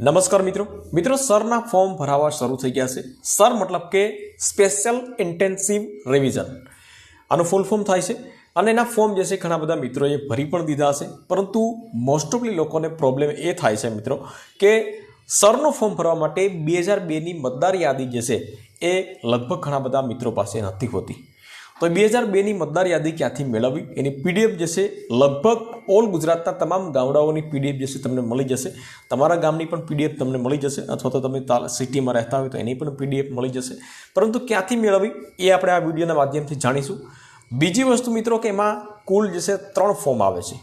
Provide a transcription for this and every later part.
નમસ્કાર મિત્રો. મિત્રો, સરના ફોર્મ ભરાવા શરૂ થઈ ગયા છે. સર મતલબ કે સ્પેશિયલ ઇન્ટેન્સિવ રિવિઝન આનું ફૂલ ફોર્મ થાય છે. અને એના ફોર્મ જે છે, ઘણા બધા મિત્રોએ ભરી પણ દીધા હશે પરંતુ મોસ્ટ ઓફલી લોકોને પ્રોબ્લેમ એ થાય છે મિત્રો, કે સરનું ફોર્મ ભરવા માટે બે હજાર બેની મતદાર યાદી જે છે, એ લગભગ ઘણા બધા મિત્રો પાસે નથી હોતી. તો બે હજાર બેની મતદાર યાદી ક્યાંથી મેળવવી? એની પીડીએફ જે છે, લગભગ ઓલ ગુજરાતના તમામ ગામડાઓની પીડીએફ જે છે તમને મળી જશે. તમારા ગામની પણ પીડીએફ તમને મળી જશે, અથવા તો તમે સિટીમાં રહેતા હોય તો એની પણ પીડીએફ મળી જશે. પરંતુ ક્યાંથી મેળવવી એ આપણે આ વિડીયોના માધ્યમથી જાણીશું. બીજી વસ્તુ મિત્રો કે એમાં કુલ જે છે, ત્રણ ફોર્મ આવે છે.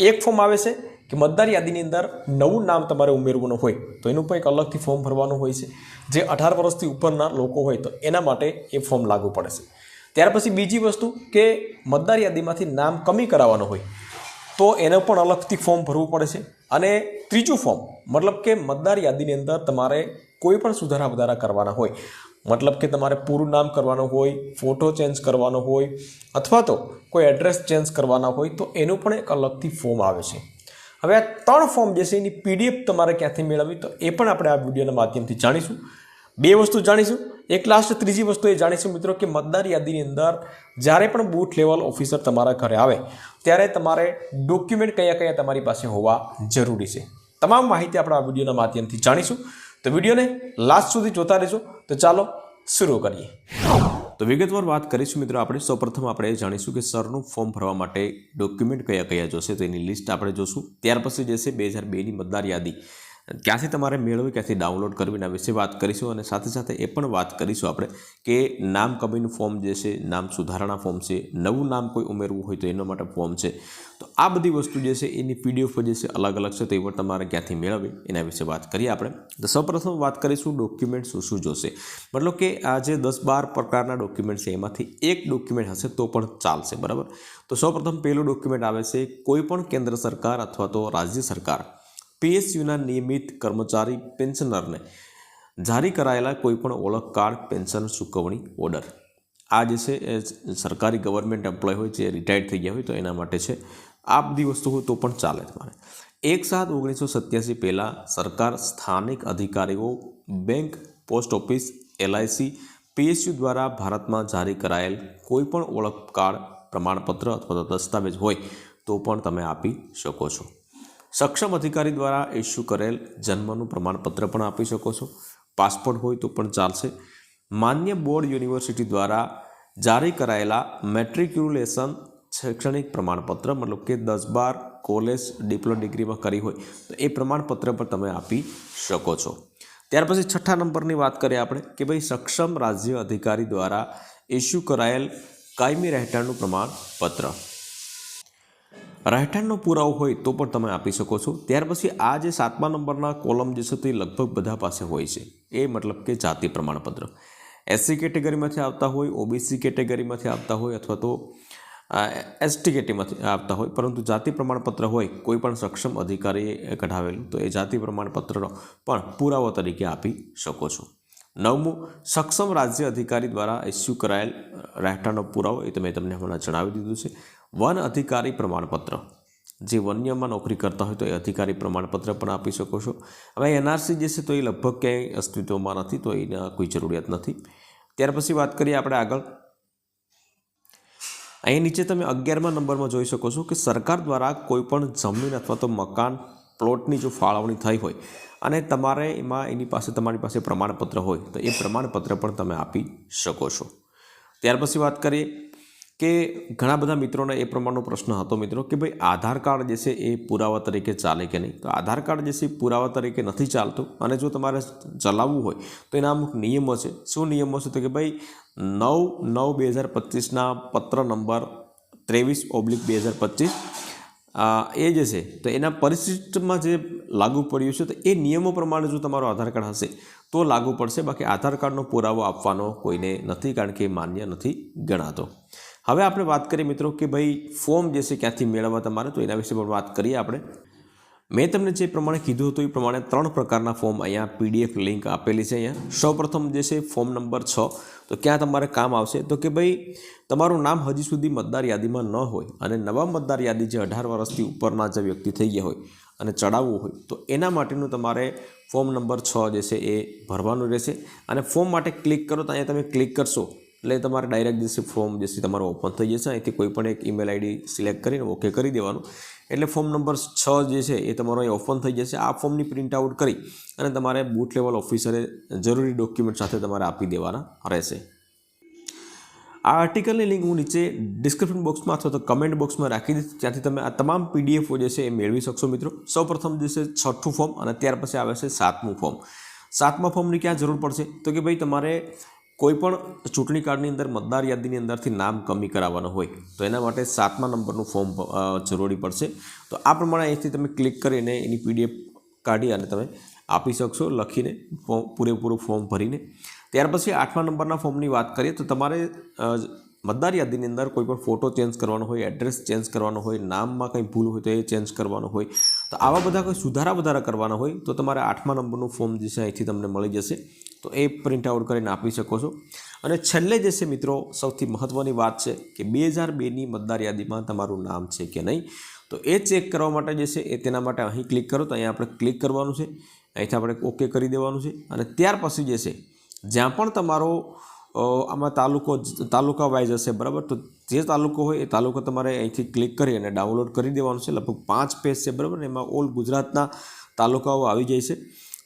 એક ફોર્મ આવે છે કે મતદાર યાદીની અંદર નવું નામ તમારે ઉમેરવાનું હોય, તો એનું પણ એક અલગથી ફોર્મ ભરવાનું હોય છે. જે અઢાર વર્ષથી ઉપરના લોકો હોય તો એના માટે એ ફોર્મ લાગુ પડે છે. ત્યાર પછી બીજી વસ્તુ કે મતદાર યાદીમાંથી નામ કમી કરાવવાનું હોય, તો એનો પણ અલગથી ફોર્મ ભરવું પડે છે. અને ત્રીજું ફોર્મ, મતલબ કે મતદાર યાદીની અંદર તમારે કોઈ પણ સુધારા વધારા કરવાના હોય, મતલબ કે તમારે પૂરું નામ કરવાનું હોય, ફોટો ચેન્જ કરવાનો હોય, અથવા તો કોઈ એડ્રેસ ચેન્જ કરવાના હોય, તો એનું પણ એક અલગથી ફોર્મ આવે છે. હવે આ ત્રણ ફોર્મ જે છે એની પીડીએફ તમારે ક્યાંથી મેળવવી, તો એ પણ આપણે આ વિડીયોના માધ્યમથી જાણીશું. બે વસ્તુ જાણીશું. એક લાસ્ટ ત્રીજી વસ્તુ એ જાણીશું મિત્રો કે મતદાર યાદીની અંદર જ્યારે પણ બૂથ લેવલ ઓફિસર તમારા ઘરે આવે, ત્યારે તમારે ડોક્યુમેન્ટ કયા કયા તમારી પાસે હોવા જરૂરી છે. તમામ માહિતી આપણે આ વિડીયોના માધ્યમથી જાણીશું. તો વિડીયોને લાસ્ટ સુધી જોતા રહેજો. તો ચાલો શરૂ કરીએ. તો વિગતવાર વાત કરીશું મિત્રો આપણે. સૌપ્રથમ આપણે જાણીશું કે સરનું ફોર્મ ભરવા માટે ડોક્યુમેન્ટ કયા કયા જોશે, તો એની લિસ્ટ આપણે જોશું. ત્યાર પછી જે છે બે હજાર બેની મતદાર યાદી. ક્યાંથી તમારે મેળવવી, ક્યાંથી ડાઉનલોડ કરવી, એના વિશે વાત કરીશું અને સાથે સાથે એ પણ વાત કરીશું આપણે કે નામ કમીનું ફોર્મ જે છે, નામ સુધારણા ફોર્મ છે, નવું નામ કોઈ ઉમેરવું હોય તો એના માટે ફોર્મ છે. તો આ બધી વસ્તુ જે છે, એની પીડીએફ જે છે અલગ અલગ છે, તો એ પણ તમારે ક્યાંથી મેળવવી, એના વિશે વાત કરીએ આપણે. તો સૌપ્રથમ વાત કરીશું ડોક્યુમેન્ટ શું શું જોશે. મતલબ કે આ જે દસ બાર પ્રકારના ડોક્યુમેન્ટ છે, એમાંથી એક ડોક્યુમેન્ટ હશે તો પણ ચાલશે, બરાબર? તો સૌપ્રથમ પહેલું ડોક્યુમેન્ટ આવે છે, કોઈ પણ કેન્દ્ર સરકાર અથવા તો રાજ્ય સરકાર. પીએસયુના નિયમિત કર્મચારી પેન્શનરને જારી કરાયેલા કોઈપણ ઓળખ કાર્ડ, પેન્શન, ચૂકવણી, ઓર્ડર. આ જે છે એ સરકારી ગવર્મેન્ટ એમ્પ્લોય હોય, જે રિટાયર્ડ થઈ ગયા હોય, તો એના માટે છે. આ બધી વસ્તુ હોય તો પણ ચાલે તમારે એક સાત ઓગણીસો સત્યાસી પહેલાં સરકાર સ્થાનિક અધિકારીઓ, bank, post office, LIC PSU દ્વારા ભારતમાં જારી કરાયેલ કોઈપણ ઓળખ કાર્ડ, પ્રમાણપત્ર અથવા તો દસ્તાવેજ હોય, તો પણ તમે આપી શકો છો. સક્ષમ અધિકારી દ્વારા ઇસ્યુ કરેલ જન્મનું પ્રમાણપત્ર પણ આપી શકો છો. પાસપોર્ટ હોય તો પણ ચાલશે. માન્ય બોર્ડ યુનિવર્સિટી દ્વારા જારી કરાયેલા મેટ્રિક્યુલેશન શૈક્ષણિક પ્રમાણપત્ર, મતલબ કે દસ બાર કોલેજ ડિપ્લોમા ડિગ્રીમાં કરી હોય, તો એ પ્રમાણપત્ર પણ તમે આપી શકો છો. ત્યાર પછી છઠ્ઠા નંબરની વાત કરીએ આપણે, કે ભાઈ સક્ષમ રાજ્ય અધિકારી દ્વારા ઇસ્યુ કરાયેલ કાયમી રહેઠાણનું પ્રમાણપત્ર. રહેઠાણનો પુરાવો હોય તો પણ તમે આપી શકો છો. ત્યાર પછી આ જે સાતમા નંબરના કોલમ જે છે તે લગભગ બધા પાસે હોય છે. એ મતલબ કે જાતિ પ્રમાણપત્ર. એસસી કેટેગરીમાંથી આવતા હોય ઓબીસી કેટેગરીમાંથી આવતા હોય અથવા તો એસટી કેટેગરીમાંથી આવતા હોય, પરંતુ જાતિ પ્રમાણપત્ર હોય, કોઈ પણ સક્ષમ અધિકારીએ કઢાવેલું, તો એ જાતિ પ્રમાણપત્રનો પણ પુરાવો તરીકે આપી શકો છો. નવમું, સક્ષમ રાજ્ય અધિકારી દ્વારા ઇસ્યુ કરાયેલ રહેઠાણનો પુરાવો એ તમે તમને હમણાં જણાવી દીધું છે. વન અધિકારી પ્રમાણપત્ર. જે વન્યમાં નોકરી કરતા હોય તો એ અધિકારી પ્રમાણપત્ર પણ આપી શકો છો. હવે એનઆરસી જે છે તો એ લગભગ ક્યાંય અસ્તિત્વમાં નથી, તો એના કોઈ જરૂરિયાત નથી. ત્યાર પછી વાત કરીએ આપણે આગળ. અહીં નીચે તમે અગિયારમા નંબરમાં જોઈ શકો છો કે સરકાર દ્વારા કોઈપણ જમીન અથવા તો મકાન પ્લોટની જો ફાળવણી થઈ હોય અને તમારે એમાં એની પાસે તમારી પાસે પ્રમાણપત્ર હોય તો એ પ્રમાણપત્ર પણ તમે આપી શકો છો. ત્યાર પછી વાત કરીએ કે ઘણા બધા મિત્રોને એ પ્રમાણનો પ્રશ્ન હતો મિત્રો કે ભાઈ આધાર કાર્ડ જે છે એ પુરાવા તરીકે ચાલે કે નહીં? તો આધાર કાર્ડ જે છે પુરાવા તરીકે નથી ચાલતું અને જો તમારે ચલાવવું હોય તો એના અમુક નિયમો છે. શું નિયમો છે તો કે ભાઈ નવ નવ બે હજાર પચીસના પત્ર નંબર ત્રેવીસ ઓબ્લિક બે હજાર પચીસ એ જે છે તો એના પરિશિષ્ટમાં જે લાગુ પડ્યું છે તો એ નિયમો પ્રમાણે જો તમારો આધાર કાર્ડ હશે તો લાગુ પડશે. બાકી આધાર કાર્ડનો પુરાવો આપવાનો કોઈને નથી કારણ કે એ માન્ય નથી ગણાતો. હવે આપણે વાત કરીએ મિત્રો કે ભાઈ ફોર્મ જે છે ક્યાંથી મેળવવા તમારે, તો એના વિશે પણ વાત કરીએ આપણે. મેં તમને જે પ્રમાણે કીધું હતું એ પ્રમાણે ત્રણ પ્રકારના ફોર્મ અહીંયા પીડીએફ લિંક આપેલી છે અહીંયા. સૌપ્રથમ જે છે ફોર્મ નંબર છ, તો ક્યાં તમારે કામ આવશે? તો કે ભાઈ તમારું નામ હજી સુધી મતદાર યાદીમાં ન હોય અને નવા મતદાર યાદી જે અઢાર વર્ષથી ઉપરના જે વ્યક્તિ થઈ ગયા હોય અને ચડાવવું હોય, તો એના માટેનું તમારે ફોર્મ નંબર છ જે છે એ ભરવાનું રહેશે. અને ફોર્મ માટે ક્લિક કરો તો અહીંયા તમે ક્લિક કરશો. એટલે તમારે ડાયરેક્ટ જે ફોર્મ જે છે તમારું ઓપન થઈ જશે. અહીંથી કોઈ પણ એક ઈમેલ આઈડી સિલેક્ટ કરીને ઓકે કરી દેવાનું. એટલે ફોર્મ નંબર છ જે છે એ તમારો અહીં ઓપન થઈ જશે. આ ફોર્મની પ્રિન્ટ આઉટ કરી અને તમારે બૂથ લેવલ ઓફિસરે જરૂરી ડોક્યુમેન્ટ સાથે તમારે આપી દેવાના રહેશે. આ આર્ટિકલની લિંક હું નીચે ડિસ્ક્રિપ્શન બોક્સમાં અથવા તો કમેન્ટ બોક્સમાં રાખી દઈશ. ત્યાંથી તમે આ તમામ પીડીએફો જે છે એ મેળવી શકશો મિત્રો. સૌપ્રથમ જે છે છઠ્ઠું ફોર્મ અને ત્યાર પછી આવે છે સાતમું ફોર્મ સાતમા ફોર્મની ક્યાં જરૂર પડશે? તો કે ભાઈ તમારે કોઈ પણ ચૂંટણી કાર્ડની અંદર મતદાર યાદીની અંદરથી નામ કમી કરાવવાનું હોય, તો એના માટે સાતમા નંબરનું ફોર્મ જરૂરી પડશે. તો આ પ્રમાણે અહીંથી તમે ક્લિક કરીને એની પીડીએફ કાઢી અને તમે આપી શકશો, લખીને ફોર્મ પૂરેપૂરું ફોર્મ ભરીને. ત્યાર પછી આઠમા નંબરના ફોર્મની વાત કરીએ, તો તમારે મતદાર યાદીની અંદર કોઈ પણ ફોટો ચેન્જ કરવાનો હોય, એડ્રેસ ચેન્જ કરવાનો હોય, નામમાં કંઈ ભૂલ હોય તો એ ચેન્જ કરવાનો હોય તો આવા બધા કોઈ સુધારા વધારા કરવાના હોય તો તમારે આઠમા નંબરનું ફોર્મ જે છે અહીંથી તમને મળી જશે. તો એ પ્રિન્ટ આઉટ કરીને આપી શકો છો. અને છેલ્લે જે છે મિત્રો, સૌથી મહત્ત્વની વાત છે કે બે હજાર બેની મતદાર યાદીમાં તમારું નામ છે કે નહીં? તો એ ચેક કરવા માટે જે છે એ તેના માટે અહીં ક્લિક કરો તો અહીંયા આપણે ક્લિક કરવાનું છે. અહીંથી આપણે ઓકે કરી દેવાનું છે. અને ત્યાર પછી જે છે, જ્યાં પણ તમારો આમાં તાલુકો તાલુકા વાઇઝ હશે, બરાબર? તો જે તાલુકો હોય એ તાલુકો તમારે અહીંથી ક્લિક કરી અને ડાઉનલોડ કરી દેવાનું છે. લગભગ પાંચ પેજ છે, બરાબર? એમાં ઓલ ગુજરાતના તાલુકાઓ આવી જાય છે.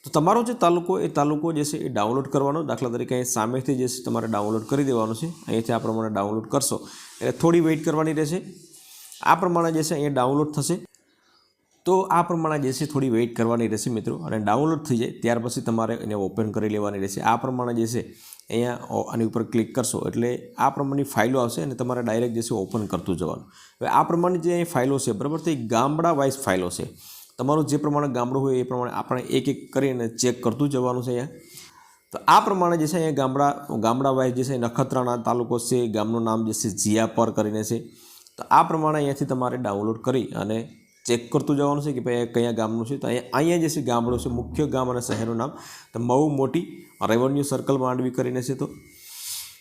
તો તમારો જે તાલુકો, એ તાલુકો જે છે એ ડાઉનલોડ કરવાનો. દાખલા તરીકે અહીં સામેથી જે છે તમારે ડાઉનલોડ કરી દેવાનું છે. અહીંથી આ પ્રમાણે ડાઉનલોડ કરશો. એટલે થોડી વેઇટ કરવાની રહેશે. આ પ્રમાણે જે છે અહીંયા ડાઉનલોડ થશે. તો આ પ્રમાણે જે છે થોડી વેઇટ કરવાની રહેશે મિત્રો અને ડાઉનલોડ થઈ જાય ત્યાર પછી તમારે એને ઓપન કરી લેવાની રહેશે. આ પ્રમાણે જે છે અહીંયા આની ઉપર ક્લિક કરશો એટલે આ પ્રમાણની ફાઇલો આવશે અને તમારે ડાયરેક્ટ જે છે ઓપન કરતું જવાનું. હવે આ પ્રમાણે જે ફાઇલો છે, બરાબર? તો ગામડા વાઇઝ ફાઇલો છે. તમારું જે પ્રમાણે ગામડું હોય એ પ્રમાણે આપણે એક એક કરીને ચેક કરતું જવાનું છે અહીંયા. તો આ પ્રમાણે જે છે અહીંયા ગામડા ગામડા વાઇઝ જે છે નખત્રાણા તાલુકો છે, ગામનું નામ જે છે જીયાપર કરીને છે. તો આ પ્રમાણે અહીંયાથી તમારે ડાઉનલોડ કરી અને ચેક કરતું જવાનું છે કે ભાઈ કયા ગામનું છે? તો અહીંયા અહીંયા જે છે ગામડું છે, મુખ્ય ગામ અને શહેરનું નામ. તો બહુ મોટી રેવન્યુ સર્કલ માંડવી કરીને છે તો.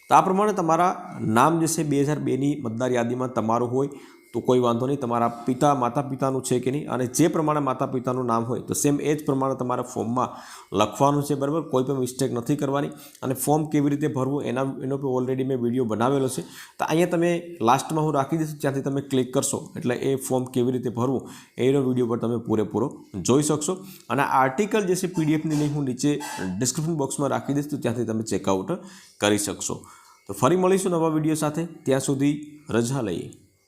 તો આ પ્રમાણે તમારા નામ જે છે, બે હજાર બેની મતદાર યાદીમાં તમારું હોય. તો કોઈ વાંધો નહીં, તમારા પિતા માતા પિતાનું છે કે નહીં? અને જે પ્રમાણે માતા પિતાનું નામ હોય, તો સેમ એ જ પ્રમાણે તમારે ફોર્મમાં લખવાનું છે, બરાબર? કોઈ પણ મિસ્ટેક નથી કરવાની. અને ફોર્મ કેવી રીતે ભરવું, એના, એનો પણ ઓલરેડી મેં વીડિયો બનાવેલો છે. તો અહીંયા તમે લાસ્ટમાં હું રાખી દઈશ ત્યાંથી તમે ક્લિક કરશો. એટલે એ ફોર્મ કેવી રીતે ભરવું, એનો વીડિયો પર તમે પૂરેપૂરો જોઈ શકશો. અને આર્ટિકલ જે છે પીડીએફની લિંક હું નીચે ડિસ્ક્રિપ્શન બોક્સમાં રાખી દઈશ, તો ત્યાંથી તમે ચેકઆઉટ કરી શકશો. તો ફરી મળીશું નવા વીડિયો સાથે. ત્યાં સુધી રજા લઈએ.